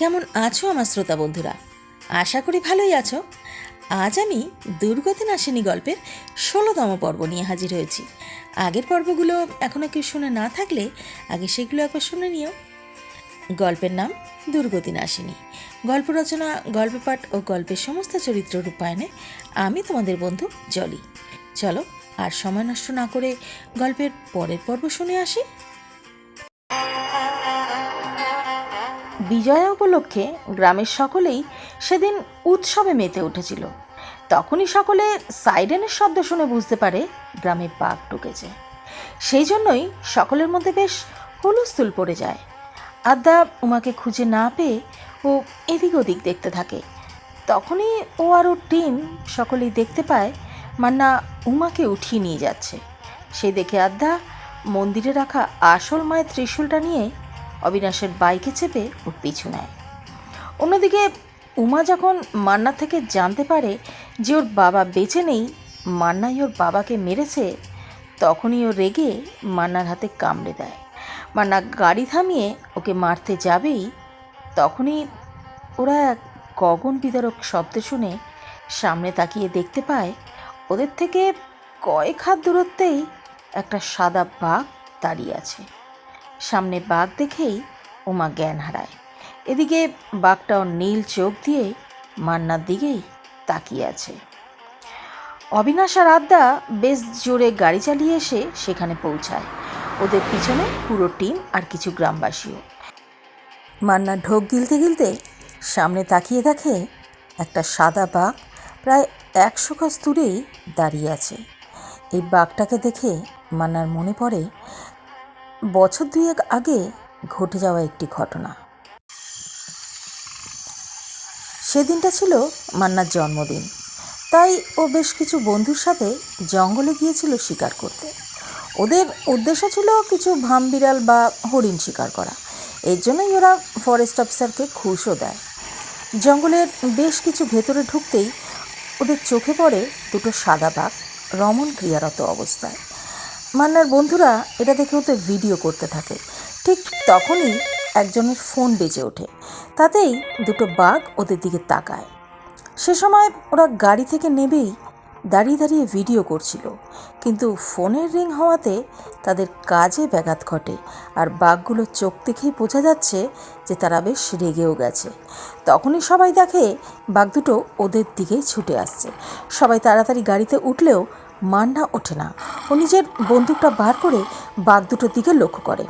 কেমন আছো আমার শ্রোতা বন্ধুরা? আশা করি ভালোই আছো। আজ আমি দুর্গতি নাসিনী গল্পের ষোলোতম পর্ব নিয়ে হাজির হয়েছি। আগের পর্বগুলো এখনও কেউ শুনে না থাকলে আগে সেগুলো একবার শুনে নিও। গল্পের নাম দুর্গতি নাসিনী গল্প রচনা, গল্প পাঠ ও গল্পের সমস্ত চরিত্র রূপায়ণে আমি তোমাদের বন্ধু জলি। চলো আর সময় নষ্ট না করে গল্পের পরের পর্ব শুনে আসি। বিজয়া উপলক্ষে গ্রামের সকলেই সেদিন উৎসবে মেতে উঠেছিল। তখনই সকলে সাইরেনের শব্দ শুনে বুঝতে পারে গ্রামে বাঘ ঢুকেছে। সেই জন্যই সকলের মধ্যে বেশ হুলস্থুল পড়ে যায়। আদ্যা উমাকে খুঁজে না পেয়ে ও এদিক ওদিক দেখতে থাকে। তখনই ও আর ওর টিম সকলেই দেখতে পায় মান্না উমাকে উঠিয়ে নিয়ে যাচ্ছে। সে দেখে আদ্যা মন্দিরে রাখা আসল মায়ের ত্রিশূলটা নিয়ে অবিনাশের বাইকে চেপে ওর পিছু নেয়। অন্যদিকে উমা যখন মান্না থেকে জানতে পারে যে ওর বাবা বেঁচে নেই, মান্নাই ওর বাবাকে মেরেছে, তখনই ও রেগে মান্নার হাতে কামড়ে দেয়। মান্না গাড়ি থামিয়ে ওকে মারতে যাবেই, তখনই ওরা এক গগন বিদারক শব্দ শুনে সামনে তাকিয়ে দেখতে পায়, ওদের থেকে কয়েক হাত দূরত্বেই একটা সাদা বাঘ দাঁড়িয়ে আছে। সামনে বাঘ দেখেই উমা জ্ঞান হারায়। এদিকে বাঘটাও নীল চোখ দিয়ে মান্নার দিকেই তাকিয়ে আছে। অবিনাশ আর আদ্যা বেশ জোরে গাড়ি চালিয়ে এসে সেখানে পৌঁছায়। ওদের পিছনে পুরো টিম আর কিছু গ্রামবাসীও। মান্না ঢোক গিলতে গিলতে সামনে তাকিয়ে দেখে একটা সাদা বাঘ প্রায় একশো গজ দূরেই দাঁড়িয়ে আছে। এই বাঘটাকে দেখে মান্নার মনে পড়ে বছর দুয়েক আগে ঘটে যাওয়া একটি ঘটনা। সেদিনটা ছিল মান্নার জন্মদিন। তাই ও বেশ কিছু বন্ধুর সাথে জঙ্গলে গিয়েছিল শিকার করতে। ওদের উদ্দেশ্য ছিল কিছু ভামবিড়াল বা হরিণ শিকার করা। এর জন্যই ওরা ফরেস্ট অফিসারকে ঘুষও দেয়। জঙ্গলের বেশ কিছু ভেতরে ঢুকতেই ওদের চোখে পড়ে দুটো সাদা বাঘ রমণ ক্রিয়ারত অবস্থায়। মান্নার বন্ধুরা এটা দেখে ওদের ভিডিও করতে থাকে। ঠিক তখনই একজনের ফোন বেজে ওঠে। তাতেই দুটো বাঘ ওদের দিকে তাকায়। সে সময় ওরা গাড়ি থেকে নেবেই দাঁড়িয়ে দাঁড়িয়ে ভিডিও করছিল। কিন্তু ফোনের রিং হওয়াতে তাদের কাজে ব্যাঘাত ঘটে আর বাঘগুলো চোখ দেখেই বোঝা যাচ্ছে যে তারা বেশ রেগেও গেছে। তখনই সবাই দেখে বাঘ দুটো ওদের দিকেই ছুটে আসছে। সবাই তাড়াতাড়ি গাড়িতে উঠলেও মান্না ওঠে না। ও নিজের বন্দুকটা বার করে বাঘ দুটোর দিকে লক্ষ্য করে।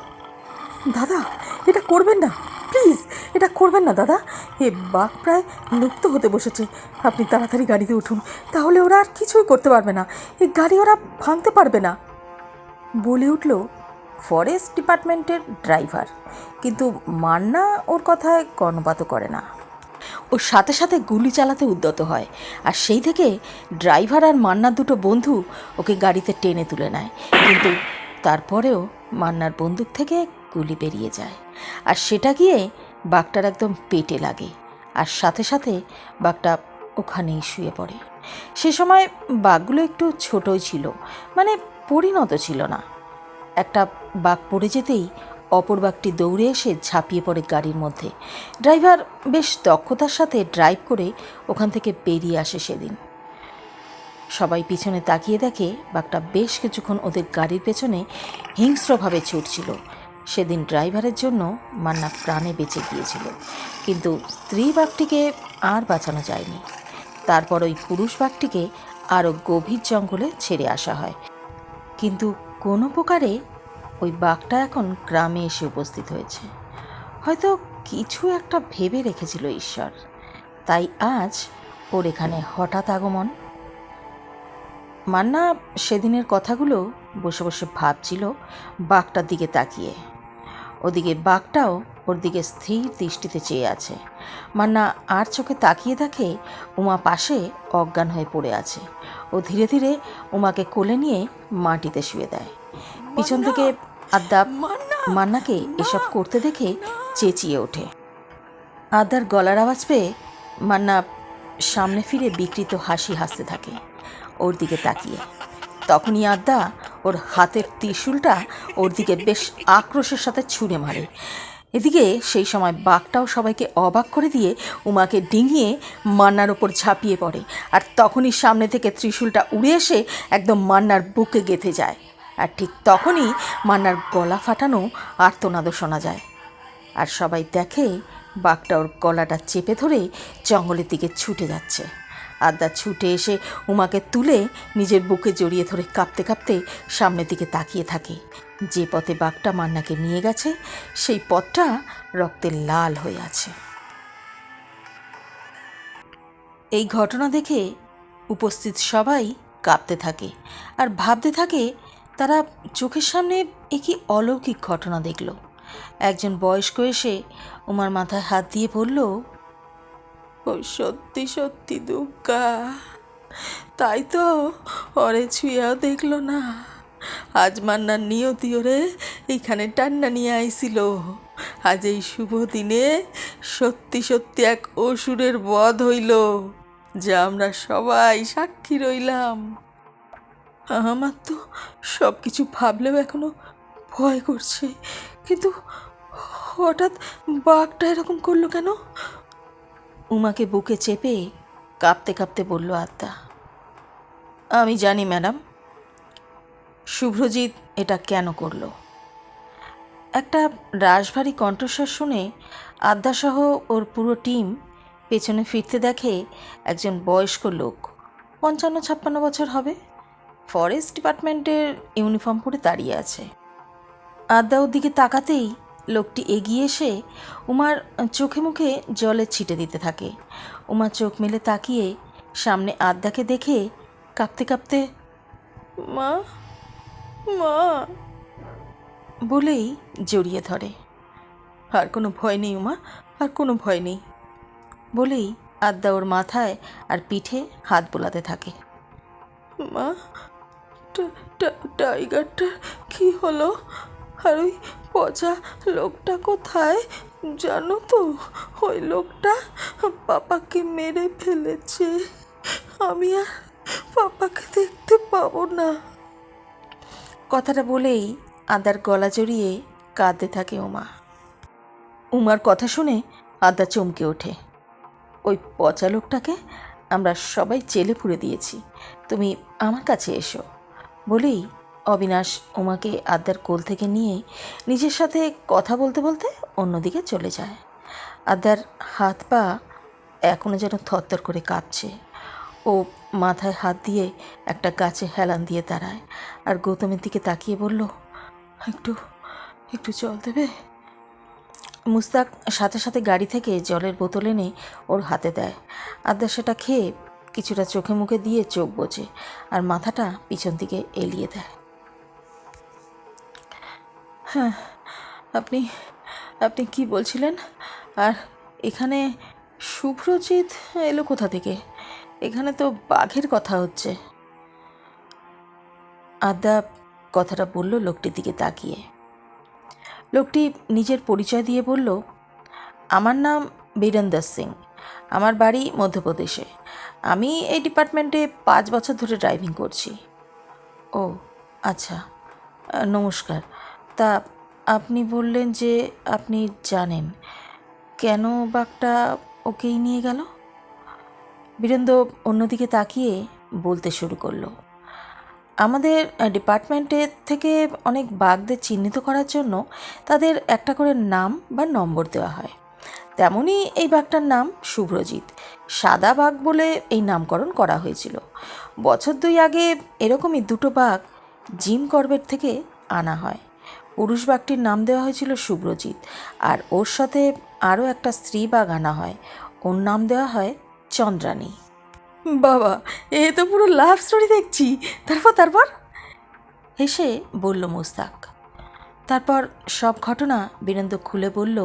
দাদা, এটা করবেন না। প্লিজ, এটা করবেন না, দাদা। এ বাঘ প্রায় লুপ্ত হতে বসেছে। আপনি তাড়াতাড়ি গাড়িতে উঠুন। তাহলে ওরা আর কিছুই করতে পারবে না। এই গাড়ি ওরা ভাঙতে পারবে না। বলে উঠল ফরেস্ট ডিপার্টমেন্টের ড্রাইভার। কিন্তু মান্না ওর কথায় কর্ণপাতও করে না। ওর সাথে সাথে গুলি চালাতে উদ্যত হয়। আর সেই থেকে ড্রাইভার আর মান্নার দুটো বন্ধু ওকে গাড়িতে টেনে তুলে নেয়। কিন্তু তারপরেও মান্নার বন্দুক থেকে গুলি বেরিয়ে যায়। আর সেটা গিয়ে বাঘটার একদম পেটে লাগে। আর সাথে সাথে বাঘটা ওখানেই শুয়ে পড়ে। সে সময় বাঘগুলো একটু ছোটই ছিল। মানে পরিণত ছিল না। একটা বাঘ পড়ে যেতেই অপর বাঘটি দৌড়ে এসে ঝাঁপিয়ে পড়ে গাড়ির মধ্যে। ড্রাইভার বেশ দক্ষতার সাথে ড্রাইভ করে ওখান থেকে বেরিয়ে আসে সেদিন। সবাই পিছনে তাকিয়ে দেখে বাঘটা বেশ কিছুক্ষণ ওদের গাড়ির পেছনে হিংস্রভাবে ছুটছিল। সেদিন ড্রাইভারের জন্য মান্না প্রাণে বেঁচে গিয়েছিল। কিন্তু স্ত্রী বাঘটিকে আর বাঁচানো যায়নি। তারপর ওই পুরুষ বাঘটিকে আরও গভীর জঙ্গলে ছেড়ে আসা হয়। কিন্তু কোনো প্রকারে ওই বাঘটা এখন গ্রামে এসে উপস্থিত হয়েছে। হয়তো কিছু একটা ভেবে রেখেছিল ঈশ্বর। তাই আজ ওর এখানে হঠাৎ আগমন। মান্না সেদিনের কথাগুলো বসে বসে ভাবছিল বাঘটার দিকে তাকিয়ে। ওদিকে বাঘটাও ওর দিকে স্থির দৃষ্টিতে চেয়ে আছে। মান্না আর চোখে তাকিয়ে দেখে উমা পাশে অজ্ঞান হয়ে পড়ে আছে। ও ধীরে ধীরে উমাকে কোলে নিয়ে মাটিতে শুয়ে দেয়। পিছন থেকে আদ্যা মান্নাকে এসব করতে দেখে চেঁচিয়ে ওঠে। আদার গলার আওয়াজ পেয়ে মান্না সামনে ফিরে বিকৃত হাসি হাসতে থাকে। ওর দিকে তাকিয়ে। তখনই আদ্যা ওর হাতের ত্রিশূলটা ওর দিকে বেশ আক্রোশের সাথে ছুঁড়ে মারে। এদিকে সেই সময় বাঘটাও সবাইকে অবাক করে দিয়ে উমাকে ডিঙিয়ে মান্নার ওপর ঝাঁপিয়ে পড়ে। আর তখনই সামনে থেকে ত্রিশূলটা উড়ে এসে একদম মান্নার বুকে গেঁথে যায়। আর ঠিক তখনই মান্নার গলা ফাটানো আর্তনাদও শোনা যায়। আর সবাই দেখে বাঘটা ওর গলাটা চেপে ধরে জঙ্গলের দিকে ছুটে যাচ্ছে। আদা ছুটে এসে উমাকে তুলে নিজের বুকে জড়িয়ে ধরে কাঁপতে কাঁপতে সামনের দিকে তাকিয়ে থাকে। যে পথে বাঘটা মান্নাকে নিয়ে গেছে, সেই পথটা রক্তে লাল হয়ে আছে। এই ঘটনা দেখে উপস্থিত সবাই কাঁপতে থাকে আর ভাবতে থাকে তারা চোখের সামনে একই অলৌকিক ঘটনা দেখল। একজন বয়স্ক এসে উমার মাথায় হাত দিয়ে বলল, ও সত্যি সত্যি দুর্গা, তাই তো ওরে ছুঁয়াও দেখল না। আজ মান্নার নিয়তি ওরে এইখানে টান্না নিয়ে আইছিল। আজ এই শুভ দিনে সত্যি সত্যি এক অসুরের বধ হইল, যা আমরা সবাই সাক্ষী রইলাম। আমার তো সব কিছু ভাবলেও এখনও ভয় করছে। কিন্তু হঠাৎ বাঘটা এরকম করল কেন? উমাকে বুকে চেপে কাঁপতে কাঁপতে বলল আত্মা আমি জানি, ম্যাডাম, শুভ্রজিৎ এটা কেন করল? একটা রাশভারী কণ্ঠস্বর শুনে আদ্যাসহ ওর পুরো টিম পেছনে ফিরতে দেখে একজন বয়স্ক লোক, পঞ্চান্ন ছাপ্পান্ন বছর হবে ফরেস্ট ডিপার্টমেন্টের ইউনিফর্ম পরে দাঁড়িয়ে আছে। আদ্যা ওর দিকে তাকাতেই লোকটি এগিয়ে এসে উমার চোখে মুখে জলের ছিটে দিতে থাকে। উমা চোখ মেলে তাকিয়ে সামনে আদ্যাকে দেখে কাঁপতে কাঁপতে, মা মা, বলেই জড়িয়ে ধরে। আর কোনো ভয় নেই উমা, আর কোনো ভয় নেই, বলেই আদ্যা ওর মাথায় আর পিঠে হাত বোলাতে থাকে। মা টাইগারটা কি হলো? আর ওই পচা লোকটা কোথায় জানো তো? ওই লোকটা পাপাকে মেরে ফেলেছে। আমি আর পাপাকে দেখতে পাবো না। কথাটা বলেই আদার গলা জড়িয়ে কাঁদতে থাকে উমা। উমার কথা শুনে আদা চমকে ওঠে। ওই পচা লোকটাকে আমরা সবাই চেলে পুড়ে দিয়েছি। তুমি আমার কাছে এসো। বলেই অবিনাশ উমাকে আদ্যার কোল থেকে নিয়ে নিজের সাথে কথা বলতে বলতে অন্যদিকে চলে যায়। আদ্যার হাত পা এখনও যেন থরথর করে কাঁপছে। ও মাথায় হাত দিয়ে একটা গাছে হেলান দিয়ে দাঁড়ায় আর গৌতমের দিকে তাকিয়ে বলল, একটু একটু জল দেবে? মুস্তাক সাথে সাথে গাড়ি থেকে জলের বোতল এনে ওর হাতে দেয়। আদ্যা সেটা খেয়ে কিছুটা চোখে মুখে দিয়ে চোখ বোঝে আর মাথাটা পিছন দিকে এলিয়ে দেয়। হ্যাঁ আপনি আপনি কি বলছিলেন? আর এখানে শুভ্রজিৎ এলো কোথা থেকে? এখানে তো বাঘের কথা হচ্ছে। আদা কথাটা বলল লোকটির দিকে তাকিয়ে। লোকটি নিজের পরিচয় দিয়ে বলল, আমার নাম বীরেন্দর সিং। আমার বাড়ি মধ্যপ্রদেশে। আমি এই ডিপার্টমেন্টে পাঁচ বছর ধরে ড্রাইভিং করছি। ও আচ্ছা। নমস্কার। তা আপনি বললেন যে আপনি জানেন। কেন বাঘটা ওকেই নিয়ে গেল? বীরেন্দ্র অন্যদিকে তাকিয়ে বলতে শুরু করল। আমাদের ডিপার্টমেন্টের থেকে অনেক বাঘদের চিহ্নিত করার জন্য তাদের একটা করে নাম বা নম্বর দেওয়া হয়। তেমনই এই বাঘটার নাম শুভ্রজিৎ। সাদা বাঘ বলে এই নামকরণ করা হয়েছিল। বছর দুই আগে এরকমই দুটো বাঘ জিম করবেট থেকে আনা হয়। পুরুষ বাঘটির নাম দেওয়া হয়েছিল শুভ্রজিৎ। আর ওর সাথে আরও একটা স্ত্রী বাঘ আনা হয়। ওর নাম দেওয়া হয় চন্দ্রানী বাবা, এ তো পুরো লাভ স্টোরি দেখছি। তারপর তারপর? হেসে বলল মুস্তাক। তারপর সব ঘটনা বীরেন্দ্র খুলে বলল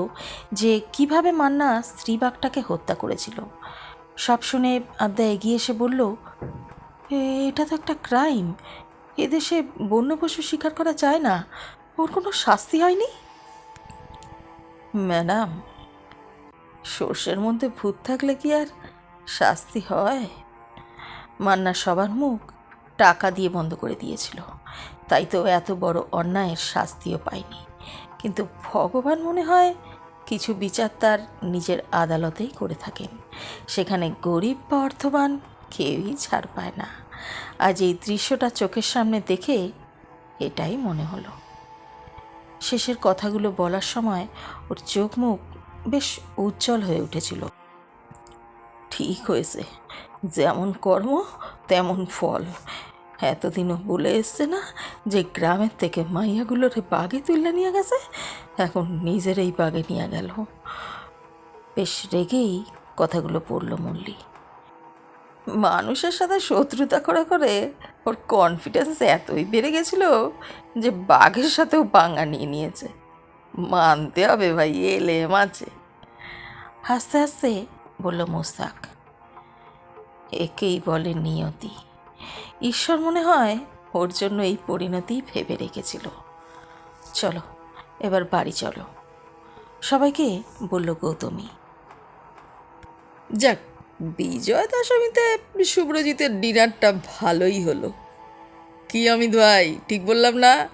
যে কীভাবে মান্না স্ত্রী বাঘটাকে হত্যা করেছিল। সব শুনে আদ্যা এগিয়ে এসে বলল এটা তো একটা ক্রাইম। এদেশে বন্য পশু শিকার করা যায় না। ওর কোনো শাস্তি হয়নি? ম্যাডাম, সর্ষের মধ্যে ভূত থাকলে কি আর শাস্তি হয়? মান্না সবার মুখ টাকা দিয়ে বন্ধ করে দিয়েছিল। তাই তো এত বড় অন্যায়ের শাস্তিও পায়নি কিন্তু ভগবান মনে হয় কিছু বিচার তার নিজের আদালতেই করে থাকেন। সেখানে গরিব বা অর্থবান কেউই ছাড় পায় না। আজ এই দৃশ্যটা চোখের সামনে দেখে এটাই মনে হলো। শেষের কথাগুলো বলার সময় ওর চোখ মুখ বেশ উজ্জ্বল হয়ে উঠেছিল। ঠিক হয়েছে, যেমন কর্ম, তেমন ফল। এতদিনও বলে এসছে না যে গ্রামের থেকে মাইয়াগুলোরে বাগে তুলে নিয়ে গেছে? এখন নিজের এই বাগে নিয়ে গেল। বেশ রেগেই কথাগুলো পড়ল মল্লি মানুষের সাথে শত্রুতা করে করে ওর কনফিডেন্স এতই বেড়ে গেছিল যে বাঘের সাথেও বাঙা নিয়ে নিয়েছে। মানতে হবে ভাই এলে মাছে হাসতে হাসতে বলল মোস্তাক, একেই বলে নিয়তি। ঈশ্বর মনে হয় ওর জন্য এই পরিণতি ভেবে রেখেছিল। চলো এবার বাড়ি চলো। সবাইকে বলল গৌতমী। যাক বিজয় দশমীতে শুভ্রজিতের ডিনারটা ভালোই হলো। কি অমিত ভাই ঠিক বললাম না?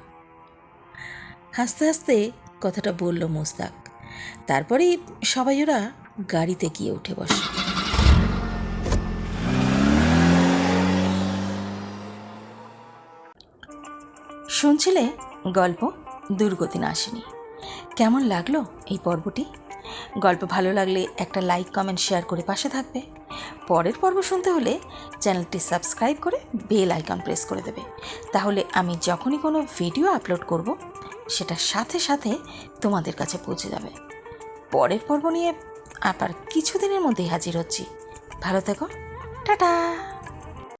হাসতে হাসতে কথাটা বলল মোস্তাক। তারপরেই সবাই ওরা গাড়িতে গিয়ে উঠে বসে। শুনছিলে? গল্প? দুর্গতি আসেনি। কেমন লাগল এই পর্বটি? গল্প ভালো লাগলে একটা লাইক, কমেন্ট, শেয়ার করে পাশে থাকবে। পরের পর্ব শুনতে হলে চ্যানেলটি সাবস্ক্রাইব করে বেল আইকন প্রেস করে দেবে। তাহলে আমি যখনই কোনো ভিডিও আপলোড করব, সেটা সাথে সাথে তোমাদের কাছে পৌঁছে যাবে। পরের পর্ব নিয়ে আবার কিছুদিনের মধ্যেই হাজির হচ্ছি। ভালো থেকো। টাটা!